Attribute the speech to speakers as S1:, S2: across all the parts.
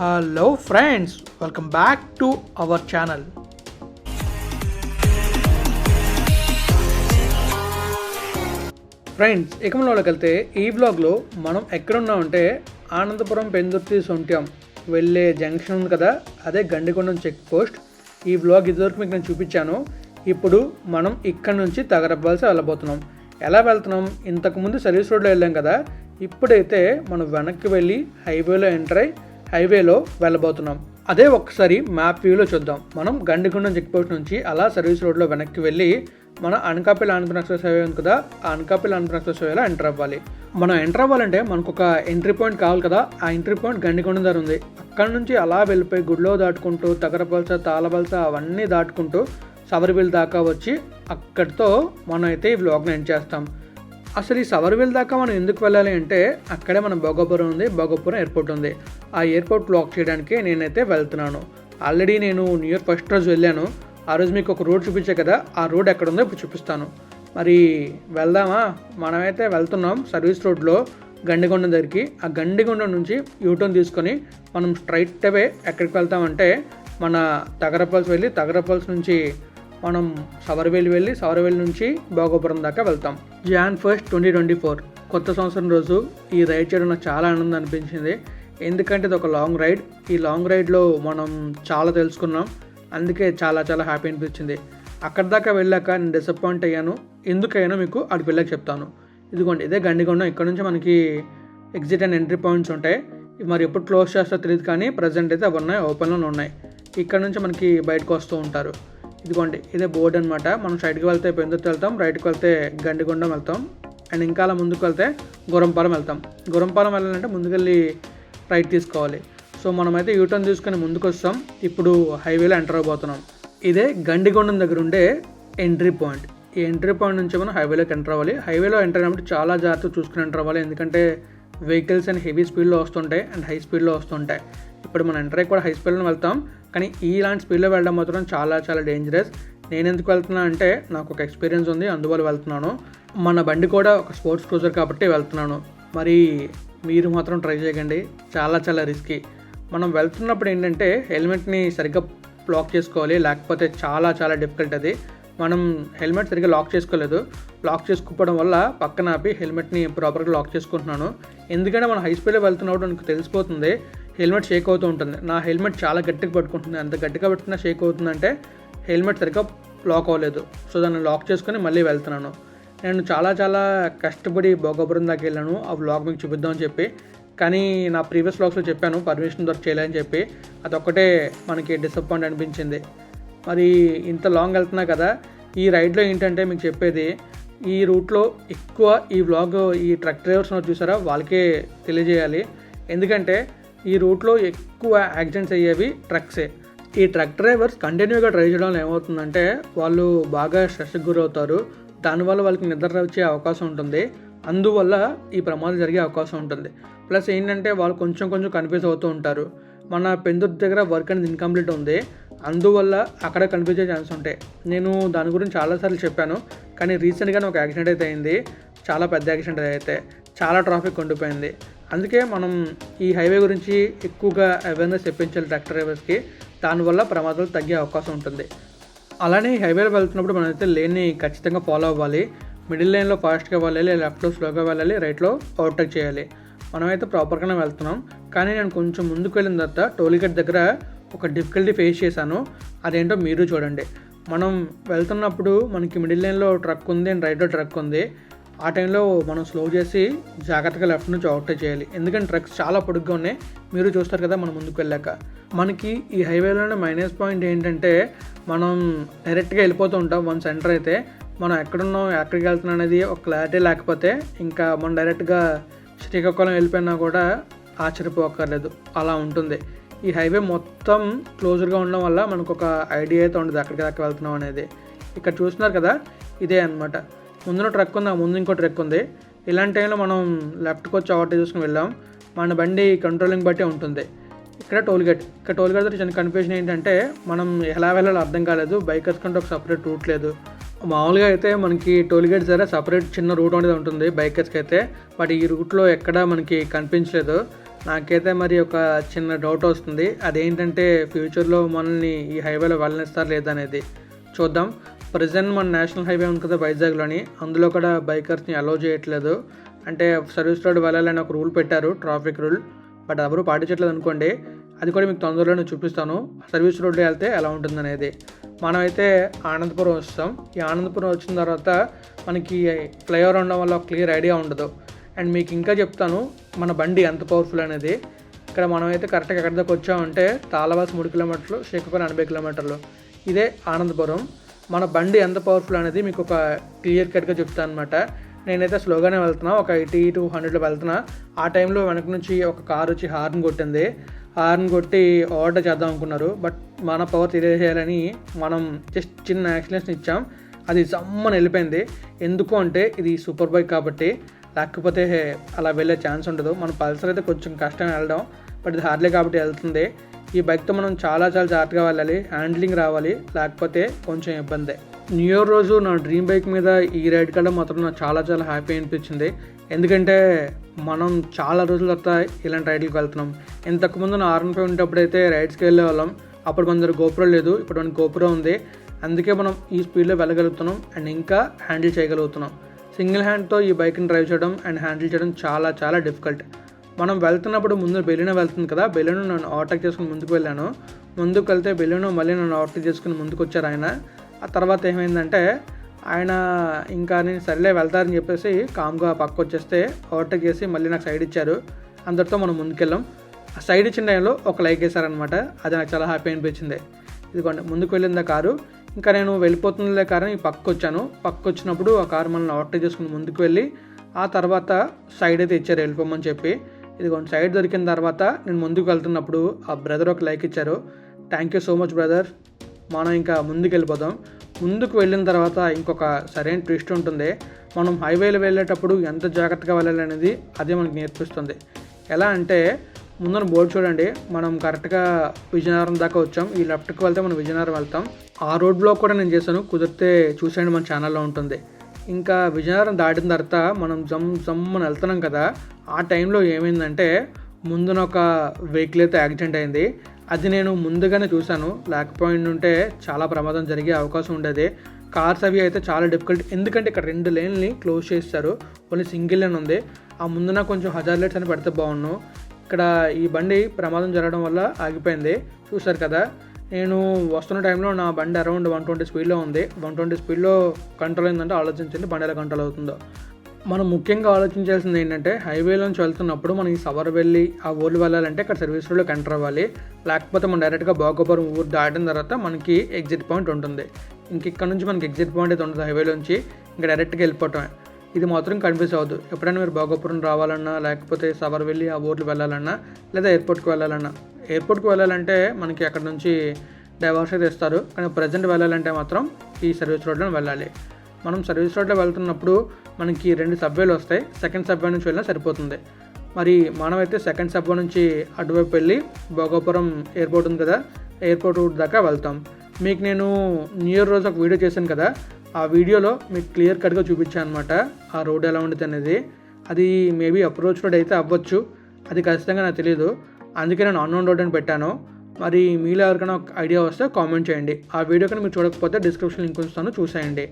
S1: Hello friends welcome back to our channel friends ఇకమంలోకి వెళ్తే ఈ బ్లాగ్లో మనం ఎక్కడున్నామంటే ఆనందపురం పెందుర్తి సొంట్యం వెళ్ళే జంక్షన్ ఉంది కదా అదే గండికొండం చెక్ పోస్ట్ ఈ బ్లాగ్ ఇదివరకు మీకు నేను చూపించాను. ఇప్పుడు మనం ఇక్కడ నుంచి తగరబ్బాల్సి వెళ్ళబోతున్నాం. ఎలా వెళ్తున్నాం? ఇంతకుముందు సర్వీస్ రోడ్లో వెళ్ళాం కదా ఇప్పుడైతే మనం వెనక్కి వెళ్ళి హైవేలో ఎంటర్ అయ్యి హైవేలో వెళ్ళబోతున్నాం. అదే ఒక్కసారి మ్యాప్ వ్యూలో చూద్దాం. మనం గండిగుండం చెక్పోస్ట్ నుంచి అలా సర్వీస్ రోడ్లో వెనక్కి వెళ్ళి మన అనకాపల్లి ఆంధ్ర ఎక్స్ప్రెస్ హైవే ఉంది కదా ఆ అనకాపల్లి ఆంధ్ర ఎక్స్ప్రెస్ హైవేలో ఎంటర్ అవ్వాలి. మనం ఎంటర్ అవ్వాలంటే మనకు ఒక ఎంట్రీ పాయింట్ కావాలి కదా ఆ ఎంట్రీ పాయింట్ గండికొండ దగ్గర ఉంది. అక్కడ నుంచి అలా వెళ్ళిపోయి గుడిలో దాటుకుంటూ తగరపల్స తాళబల్స అవన్నీ దాటుకుంటూ సవరిబిల్ దాకా వచ్చి అక్కడితో మనం అయితే ఈ బ్లాగ్ని ఎండ్ చేస్తాం. అసలు ఈ సవర్విల్ దాకా మనం ఎందుకు వెళ్ళాలి అంటే అక్కడే మన భోగపురం ఉంది భోగపురం ఎయిర్పోర్ట్ ఉంది. ఆ ఎయిర్పోర్ట్ బ్లాక్ చేయడానికి నేనైతే వెళ్తున్నాను. ఆల్రెడీ నేను న్యూ ఇయర్ ఫస్ట్ రోజు వెళ్ళాను. ఆ రోజు మీకు ఒక రోడ్ చూపించే కదా ఆ రోడ్ ఎక్కడ ఉందో ఇప్పుడు చూపిస్తాను. మరి వెళ్దామా? మనమైతే వెళ్తున్నాం సర్వీస్ రోడ్లో గండిగొండం దగ్గరికి. ఆ గండిగొండం నుంచి యూటర్న్ తీసుకొని మనం స్ట్రైట్ అవే ఎక్కడికి వెళ్తామంటే మన తగరపల్స్ వెళ్ళి తగరపల్స్ నుంచి మనం సవరవేలి వెళ్ళి సవరవేలి నుంచి భోగపురం దాకా వెళ్తాం. Jan first twenty twenty four కొత్త సంవత్సరం రోజు ఈ రైడ్ చేయడం నాకు చాలా ఆనందం అనిపించింది. ఎందుకంటే ఇది ఒక లాంగ్ రైడ్ ఈ లాంగ్ రైడ్లో మనం చాలా తెలుసుకున్నాం. అందుకే చాలా చాలా హ్యాపీ అనిపించింది. అక్కడ దాకా వెళ్ళాక నేను డిసప్పాయింట్ అయ్యాను. ఎందుకయ్యానో మీకు అటు వెళ్ళాక చెప్తాను. ఇదిగోండి ఇదే గండిగొండం. ఇక్కడ నుంచి మనకి ఎగ్జిట్ అండ్ ఎంట్రీ పాయింట్స్ ఉంటాయి. మరి ఎప్పుడు క్లోజ్ చేస్తారో తెలియదు కానీ ప్రజెంట్ అయితే అవి ఉన్నాయి ఓపెన్లోనే ఉన్నాయి. ఇక్కడ నుంచి మనకి బయటకు వస్తూ ఉంటారు. ఇదిగోండి ఇదే బోర్డు అనమాట మనం సైడ్కి వెళ్తే పెందుర్తి వెళ్తాం రైట్కి వెళ్తే గండిగొండం వెళ్తాం అండ్ ఇంకా అలా ముందుకు వెళ్తే గురంపాలెం వెళ్తాం. గురంపాలెం వెళ్ళాలంటే ముందుకెళ్ళి రైట్ తీసుకోవాలి. సో మనమైతే యూటర్న్ తీసుకొని ముందుకు వస్తాం ఇప్పుడు హైవేలో ఎంటర్ అవబోతున్నాం. ఇదే గండిగొండం దగ్గర ఉండే ఎంట్రీ పాయింట్. ఈ ఎంట్రీ పాయింట్ నుంచి మనం హైవేలోకి ఎంటర్ అవ్వాలి. హైవేలో ఎంటర్ అయినప్పుడు చాలా జాగ్రత్తగా చూసుకుని ఎంటర్ అవ్వాలి. ఎందుకంటే వెహికల్స్ అండ్ హెవీ స్పీడ్లో వస్తుంటాయి అండ్ హై స్పీడ్లో వస్తుంటాయి. ఇప్పుడు మనం ఎంటర్ అయ్యి కూడా హై స్పీడ్లో వెళ్తాం. కానీ ఇలాంటి స్పీడ్లో వెళ్ళడం మాత్రం చాలా చాలా డేంజరస్ నేను ఎందుకు వెళ్తున్నా అంటే నాకు ఒక ఎక్స్పీరియన్స్ ఉంది అందువల్ల వెళ్తున్నాను. మన బండి కూడా ఒక స్పోర్ట్స్ క్రూజర్ కాబట్టి వెళ్తున్నాను. మరి మీరు మాత్రం ట్రై చేయకండి. చాలా చాలా రిస్కీ మనం వెళ్తున్నప్పుడు ఏంటంటే హెల్మెట్ని సరిగ్గా లాక్ చేసుకోవాలి. లేకపోతే చాలా చాలా డిఫికల్ట్ అది. మనం హెల్మెట్ సరిగ్గా లాక్ చేసుకోలేదు. లాక్ చేసుకోవడం వల్ల పక్కన ఆపి హెల్మెట్ని ప్రాపర్గా లాక్ చేసుకుంటున్నాను. ఎందుకంటే మనం హై స్పీడ్లో వెళ్తున్నప్పుడు మనకు తెలిసిపోతుంది. హెల్మెట్ షేక్ అవుతూ ఉంటుంది. నా హెల్మెట్ చాలా గట్టిగా పట్టుకుంటుంది. అంత గట్టిగా పట్టుకున్న షేక్ అవుతుందంటే హెల్మెట్ సరిగ్గా లాక్ అవ్వలేదు. సో దాన్ని లాక్ చేసుకొని మళ్ళీ వెళ్తున్నాను. నేను చాలా చాలా కష్టపడి భోగపురం దాకా వెళ్ళాను. ఆ వ్లాగ్ మీకు చూపిద్దామని చెప్పి. కానీ నా ప్రీవియస్ వ్లాగ్స్లో చెప్పాను పర్మిషన్ దొరికి చేయలేదని చెప్పి. అదొక్కటే మనకి డిసప్పాయింట్ అనిపించింది. మరి ఇంత లాంగ్ వెళ్తున్నా కదా ఈ రైడ్లో ఏంటంటే మీకు చెప్పేది ఈ రూట్లో ఎక్కువ ఈ వ్లాగ్ ఈ ట్రక్ డ్రైవర్స్ చూసారా? వాళ్ళకే తెలియజేయాలి. ఎందుకంటే ఈ రూట్లో ఎక్కువ యాక్సిడెంట్స్ అయ్యేవి ట్రక్సే. ఈ ట్రక్ డ్రైవర్స్ కంటిన్యూగా డ్రైవ్ చేయడం ఏమవుతుందంటే వాళ్ళు బాగా స్ట్రెస్కి గురవుతారు. దానివల్ల వాళ్ళకి నిద్ర వచ్చే అవకాశం ఉంటుంది. అందువల్ల ఈ ప్రమాదం జరిగే అవకాశం ఉంటుంది. ప్లస్ ఏంటంటే వాళ్ళు కొంచెం కొంచెం కన్ఫ్యూజ్ అవుతూ ఉంటారు. మన పెందుర్ దగ్గర వర్క్ అనేది ఇన్కంప్లీట్ ఉంది. అందువల్ల అక్కడ కనిపించే ఛాన్స్ ఉంటాయి. నేను దాని గురించి చాలాసార్లు చెప్పాను. కానీ రీసెంట్గానే ఒక యాక్సిడెంట్ అయితే అయింది. చాలా పెద్ద యాక్సిడెంట్ అయితే. చాలా ట్రాఫిక్ ఉండిపోయింది. అందుకే మనం ఈ హైవే గురించి ఎక్కువగా అవేర్నెస్ చెప్పించాలి ట్రాక్టర్ డ్రైవర్స్కి దానివల్ల ప్రమాదాలు తగ్గే అవకాశం ఉంటుంది. అలానే ఈ హైవేలో వెళ్తున్నప్పుడు మనం అయితే లేన్ని ఖచ్చితంగా ఫాలో అవ్వాలి. మిడిల్ లైన్లో ఫాస్ట్గా వెళ్ళాలి లెఫ్ట్లో స్లోగా వెళ్ళాలి రైట్లో ఓవర్టేక్ చేయాలి. మనమైతే ప్రాపర్గానే వెళ్తున్నాం. కానీ నేను కొంచెం ముందుకు వెళ్ళిన తర్వాత టోల్గేట్ దగ్గర ఒక డిఫికల్టీ ఫేస్ చేశాను. అదేంటో మీరు చూడండి. మనం వెళ్తున్నప్పుడు మనకి మిడిల్ లైన్లో ట్రక్ ఉంది అండ్ రైట్లో ట్రక్ ఉంది. ఆ టైంలో మనం స్లో చేసి జాగ్రత్తగా లెఫ్ట్ నుంచి అవుట్ చేయాలి. ఎందుకంటే ట్రక్స్ చాలా పొడుగ్గా ఉన్నాయి. మీరు చూస్తారు కదా మనం ముందుకు వెళ్ళాక. మనకి ఈ హైవేలోనే మైనస్ పాయింట్ ఏంటంటే మనం డైరెక్ట్గా వెళ్ళిపోతూ ఉంటాం. వన్ సెంటర్ అయితే మనం ఎక్కడున్నాం ఎక్కడికి వెళ్తున్నాం అనేది ఒక క్లారిటీ లేకపోతే ఇంకా మనం డైరెక్ట్గా శ్రీకాకుళం వెళ్ళిపోయినా కూడా ఆశ్చర్యపోకర్లేదు. అలా ఉంటుంది. ఈ హైవే మొత్తం క్లోజర్గా ఉండడం వల్ల మనకు ఒక ఐడియా అయితే ఉండదు ఎక్కడికి దాకా వెళ్తున్నాం అనేది. ఇక్కడ చూస్తున్నారు కదా ఇదే అనమాట ముందున ట్రక్ ఉంది ఆ ముందు ఇంకో ట్రక్ ఉంది. ఇలాంటి టైంలో మనం లెఫ్ట్కి వచ్చి ఓవర్ చూసుకుని వెళ్ళాం. మన బండి కంట్రోలింగ్ బట్టే ఉంటుంది. ఇక్కడ టోల్ గేట్ ఇక్కడ టోల్ గేట్ దగ్గర చిన్న కన్ఫ్యూజన్ ఏంటంటే మనం ఎలా వెళ్ళాలో అర్థం కాలేదు. బైకర్స్ కంటే ఒక సపరేట్ రూట్ లేదు. మామూలుగా అయితే మనకి టోల్ గేట్ దగ్గర సపరేట్ చిన్న రూట్ అనేది ఉంటుంది బైకర్స్కి అయితే. బట్ ఈ రూట్లో ఎక్కడ మనకి కనిపించలేదు. నాకైతే మరి ఒక చిన్న డౌట్ వస్తుంది. అదేంటంటే ఫ్యూచర్లో మనల్ని ఈ హైవేలో వెళ్ళనిస్తారు లేదనేది చూద్దాం. ప్రజెంట్ మన నేషనల్ హైవే ఉంది కదా వైజాగ్లోని. అందులో కూడా బైకర్స్ని అలో చేయట్లేదు. అంటే సర్వీస్ రోడ్ వెళ్ళాలని ఒక రూల్ పెట్టారు ట్రాఫిక్ రూల్. బట్ ఎవరు పాటించట్లేదు అనుకోండి. అది కూడా మీకు తొందరలోనే చూపిస్తాను. సర్వీస్ రోడ్లో వెళ్తే ఎలా ఉంటుందనేది. మనమైతే ఆనందపురం వస్తాం. ఈ ఆనందపురం వచ్చిన తర్వాత మనకి ఫ్లైఓవర్ ఉండడం వల్ల ఒక క్లియర్ ఐడియా ఉండదు. అండ్ మీకు ఇంకా చెప్తాను మన బండి ఎంత పవర్ఫుల్ అనేది. ఇక్కడ మనమైతే కరెక్ట్గా ఎక్కడి దాకా వచ్చామంటే తాళవాస్ మూడు కిలోమీటర్లు శ్రీకాకుళం ఎనభై కిలోమీటర్లు. ఇదే ఆనందపురం. మన బండి ఎంత పవర్ఫుల్ అనేది మీకు ఒక క్లియర్ కట్గా చెప్తాను అనమాట నేనైతే స్లోగానే వెళ్తున్నా ఒక ఎయిటీ టూ హండ్రెడ్లో వెళ్తున్నా. ఆ టైంలో వెనక నుంచి ఒక కార్ వచ్చి హార్న్ కొట్టింది. హార్న్ కొట్టి ఆర్డర్ చేద్దాం అనుకున్నారు బట్ మన పవర్ తెలియజేయాలని మనం జస్ట్ చిన్న యాక్సిడెంట్స్ ఇచ్చాం. అది జమ్మని వెళ్ళిపోయింది. ఎందుకు అంటే ఇది సూపర్ బైక్ కాబట్టి. లేకపోతే అలా వెళ్ళే ఛాన్స్ ఉండదు. మన పల్సర్ అయితే కొంచెం కష్టం వెళ్ళడం బట్ ఇది హార్లే కాబట్టి వెళ్తుంది. ఈ బైక్తో మనం చాలా చాలా జాగ్రత్తగా వెళ్ళాలి హ్యాండ్లింగ్ రావాలి లేకపోతే కొంచెం ఇబ్బందే. న్యూ ఇయర్ రోజు నా డ్రీమ్ బైక్ మీద ఈ రైడ్ కన్నా మాత్రం నాకు చాలా చాలా హ్యాపీ అనిపించింది. ఎందుకంటే మనం చాలా రోజుల తర్వాత ఇలాంటి రైడ్లకు వెళ్తున్నాం. ఇంతకుముందు నా ఆర్ఎన్ ఫైవ్ ఉండేటప్పుడు అయితే రైడ్స్కి వెళ్ళే వాళ్ళం. అప్పుడు మన దగ్గర గోపురం లేదు ఇప్పుడు మనకి గోపురం ఉంది. అందుకే మనం ఈ స్పీడ్లో వెళ్ళగలుగుతున్నాం అండ్ ఇంకా హ్యాండిల్ చేయగలుగుతున్నాం. సింగిల్ హ్యాండ్తో ఈ బైక్ని డ్రైవ్ చేయడం అండ్ హ్యాండిల్ చేయడం చాలా చాలా డిఫికల్ట్ మనం వెళ్తున్నప్పుడు ముందు బెలూన్ వెళ్తుంది కదా. బెలూన్ నన్ను ఓవర్టేక్ చేసుకుని ముందుకు వెళ్ళాను. ముందుకు వెళ్తే బెలూన్ మళ్ళీ నన్ను ఓవర్టేక్ చేసుకుని ముందుకు వచ్చారు ఆయన. ఆ తర్వాత ఏమైందంటే ఆయన ఇంకా నేను సరేలే వెళ్తారని చెప్పేసి కామ్గా పక్క వచ్చేస్తే ఓవర్టేక్ చేసి మళ్ళీ నాకు సైడ్ ఇచ్చారు. అందరితో మనం ముందుకెళ్ళాం. ఆ సైడ్ ఇచ్చిన టైంలో ఒక లైక్ వేశారనమాట అది నాకు చాలా హ్యాపీ అనిపించింది. ఇదిగోండి ముందుకు వెళ్ళింది ఆ కారు. ఇంకా నేను వెళ్ళిపోతుందిలే కారణం ఈ పక్క వచ్చాను. పక్క వచ్చినప్పుడు ఆ కారు మనల్ని ఓవర్టేక్ చేసుకుని ముందుకు వెళ్ళి ఆ తర్వాత సైడ్ అయితే ఇచ్చారు వెళ్ళిపోమని చెప్పి. ఇదిగోండి సైడ్ దొరికిన తర్వాత నేను ముందుకు వెళ్తున్నప్పుడు ఆ బ్రదర్ ఒక లైక్ ఇచ్చారు. Thank you so much brother మనం ఇంకా ముందుకు వెళ్ళిపోదాం. ముందుకు వెళ్ళిన తర్వాత ఇంకొక సరైన ట్విస్ట్ ఉంటుంది. మనం హైవేలో వెళ్ళేటప్పుడు ఎంత జాగ్రత్తగా వెళ్ళాలి అనేది అదే మనకి నేర్పిస్తుంది. ఎలా అంటే ముందున బోర్డు చూడండి. మనం కరెక్ట్గా విజయనగరం దాకా వచ్చాం. ఈ లెఫ్ట్కి వెళ్తే మనం విజయనగరం వెళ్తాం. ఆ రోడ్ బ్లాక్ కూడా నేను చేశాను. కుదిరితే చూసేయండి మన ఛానల్లో ఉంటుంది. ఇంకా విజయనగరం దాటిన తర్వాత మనం జమ్ జమ్ అని వెళ్తున్నాం కదా ఆ టైంలో ఏమైందంటే ముందున ఒక వెహికల్ అయితే యాక్సిడెంట్ అయింది. అది నేను ముందుగానే చూశాను. లేకపోయింది ఉంటే చాలా ప్రమాదం జరిగే అవకాశం ఉండేది. కార్స్ అవి అయితే చాలా డిఫికల్ట్ ఎందుకంటే ఇక్కడ రెండు లేన్లు క్లోజ్ చేస్తారు ఓన్లీ సింగిల్ లేన్ ఉంది. ఆ ముందున కొంచెం హజార్ లైట్స్ అని పెడితే బాగున్నాను ఇక్కడ ఈ బండి ప్రమాదం జరగడం వల్ల ఆగిపోయింది. చూశారు కదా నేను వస్తున్న టైంలో నా బండి అరౌండ్ వన్ ట్వంటీ స్పీడ్లో ఉంది. వన్ ట్వంటీ స్పీడ్లో కంట్రోల్ అయిందంటే ఆలోచించండి బండి ఎలా కంట్రోల్ అవుతుందో. మనం ముఖ్యంగా ఆలోచించాల్సింది ఏంటంటే హైవేలోంచి వెళ్తున్నప్పుడు మనం ఈ సవర్ వెళ్ళి ఆ ఊర్లు వెళ్ళాలంటే ఇక్కడ సర్వీస్ రోడ్లోకి ఎంటర్ అవ్వాలి. లేకపోతే మనం డైరెక్ట్గా భోగపురం ఊరు దాటిన తర్వాత మనకి ఎగ్జిట్ పాయింట్ ఉంటుంది. ఇంక ఇక్కడ నుంచి మనకి ఎగ్జిట్ పాయింట్ అయితే ఉంటుంది హైవేలోంచి ఇంకా డైరెక్ట్గా వెళ్ళిపోవటమే ఇది మాత్రం కన్ఫ్యూజ్ అవ్వదు ఎప్పుడైనా మీరు భోగపురం రావాలన్నా లేకపోతే సవర్ వెళ్ళి ఆ ఊర్లు వెళ్ళాలన్నా లేదా ఎయిర్పోర్ట్కి వెళ్ళాలన్నా. ఎయిర్పోర్ట్కి వెళ్ళాలంటే మనకి అక్కడ నుంచి డైవర్స్ అయితే ఇస్తారు కానీ ప్రజెంట్ వెళ్ళాలంటే మాత్రం ఈ సర్వీస్ రోడ్లో వెళ్ళాలి. మనం సర్వీస్ రోడ్లో వెళ్తున్నప్పుడు మనకి రెండు సబ్వేలు వస్తాయి. సెకండ్ సబ్వే నుంచి వెళ్ళినా సరిపోతుంది. మరి మనమైతే సెకండ్ సబ్వే నుంచి అటువైపు వెళ్ళి భోగాపురం ఎయిర్పోర్ట్ ఉంది కదా ఎయిర్పోర్ట్ రూట్ దాకా వెళ్తాం. మీకు నేను న్యూ ఇయర్ రోజు ఒక వీడియో చేశాను కదా ఆ వీడియోలో మీకు క్లియర్ కట్గా చూపించాను అనమాట ఆ రోడ్ ఎలా ఉండేది అనేది. అది మేబీ అప్రోచ్ రోడ్ అయితే అవ్వచ్చు. అది ఖచ్చితంగా నాకు తెలియదు అందుకే నేను అన్నోన్ రోడ్ అని పెట్టాను. మరి మీలో ఎవరికైనా ఒక ఐడియా వస్తే కామెంట్ చేయండి. ఆ వీడియో కానీ మీరు చూడకపోతే డిస్క్రిప్షన్ లింక్ ఉంచుతాను చూసేయండి.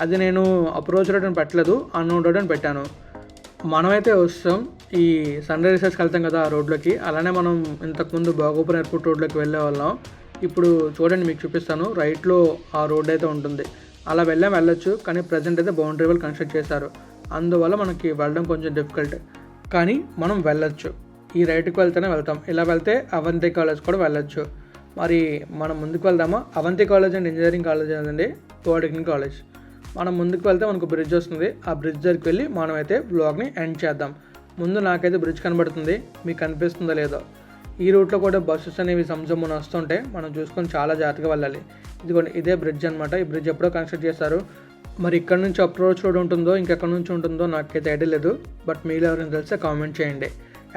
S1: అది నేను అప్రోచ్ రోడ్ అని పెట్టలేదు అన్నోన్ రోడ్ అని పెట్టాను. మనమైతే వస్తాం ఈ సన్ రైజర్స్కి వెళ్తాం కదా ఆ రోడ్లోకి అలానే మనం ఇంతకుముందు బాగోపురం ఎయిర్పోర్ట్ రోడ్లోకి వెళ్ళే వాళ్ళం. ఇప్పుడు చూడండి మీకు చూపిస్తాను. రైట్లో ఆ రోడ్ అయితే ఉంటుంది. అలా వెళ్ళాం వెళ్ళొచ్చు. కానీ ప్రజెంట్ అయితే బౌండరీ వాళ్ళు కన్స్ట్రక్ట్ చేశారు. అందువల్ల మనకి వెళ్ళడం కొంచెం డిఫికల్ట్ కానీ మనం వెళ్ళొచ్చు. ఈ రైట్కి వెళ్తేనే వెళ్తాం. ఇలా వెళ్తే అవంతి కాలేజ్ కూడా వెళ్ళొచ్చు. మరి మనం ముందుకు వెళ్దామా? Avanti college and engineering college అండి పాలిటెక్నిక్ కాలేజ్ మనం ముందుకు వెళ్తే మనకు బ్రిడ్జ్ వస్తుంది. ఆ బ్రిడ్జ్ దగ్గరికి వెళ్ళి మనం అయితే బ్లాగ్ని ఎండ్ చేద్దాం. ముందు నాకైతే బ్రిడ్జ్ కనబడుతుంది. మీకు కనిపిస్తుందో లేదో. ఈ రూట్లో కూడా బస్సెస్ అనేవి సంజమ్మున వస్తుంటే మనం చూసుకొని చాలా జాగ్రత్తగా వెళ్ళాలి. ఇదిగోండి ఇదే బ్రిడ్జ్ అనమాట ఈ బ్రిడ్జ్ ఎప్పుడో కన్స్ట్రక్ట్ చేశారు. మరి ఇక్కడ నుంచి అప్రోచ్ రోడ్ ఉంటుందో ఇంకెక్కడి నుంచి ఉంటుందో నాకైతే ఐడియా లేదు. బట్ మీరు ఎవరైనా తెలిస్తే కామెంట్ చేయండి.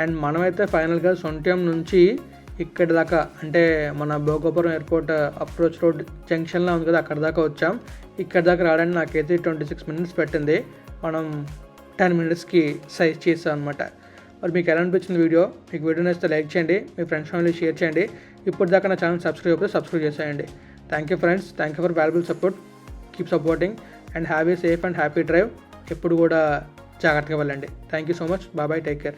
S1: అండ్ మనమైతే ఫైనల్గా సొంట్యం నుంచి ఇక్కడ దాకా అంటే మన భోగపురం ఎయిర్పోర్ట్ అప్రోచ్ రోడ్ జంక్షన్లో ఉంది కదా అక్కడ దాకా వచ్చాం. ఇక్కడ దాకా రావడానికి నాకైతే ట్వంటీ సిక్స్ మినిట్స్ పెట్టింది. మనం టెన్ మినిట్స్కి సైజ్ చేసాం అనమాట మరి మీకు ఎలా అనిపించిన వీడియో? మీకు వీడియో నచ్చితే లైక్ చేయండి మీ ఫ్రెండ్స్ ఫ్యామిలీ షేర్ చేయండి. ఇప్పుడు దాకా నా ఛానల్ సబ్స్క్రైబ్ అయితే సబ్స్క్రైబ్ చేసేయండి. Thank you friends thank you for valuable support keep supporting and have a safe and happy drive ఎప్పుడు కూడా జాగ్రత్తగా వెళ్ళండి. థ్యాంక్ యూ సో మచ్ బాబాయ్ టేక్ కేర్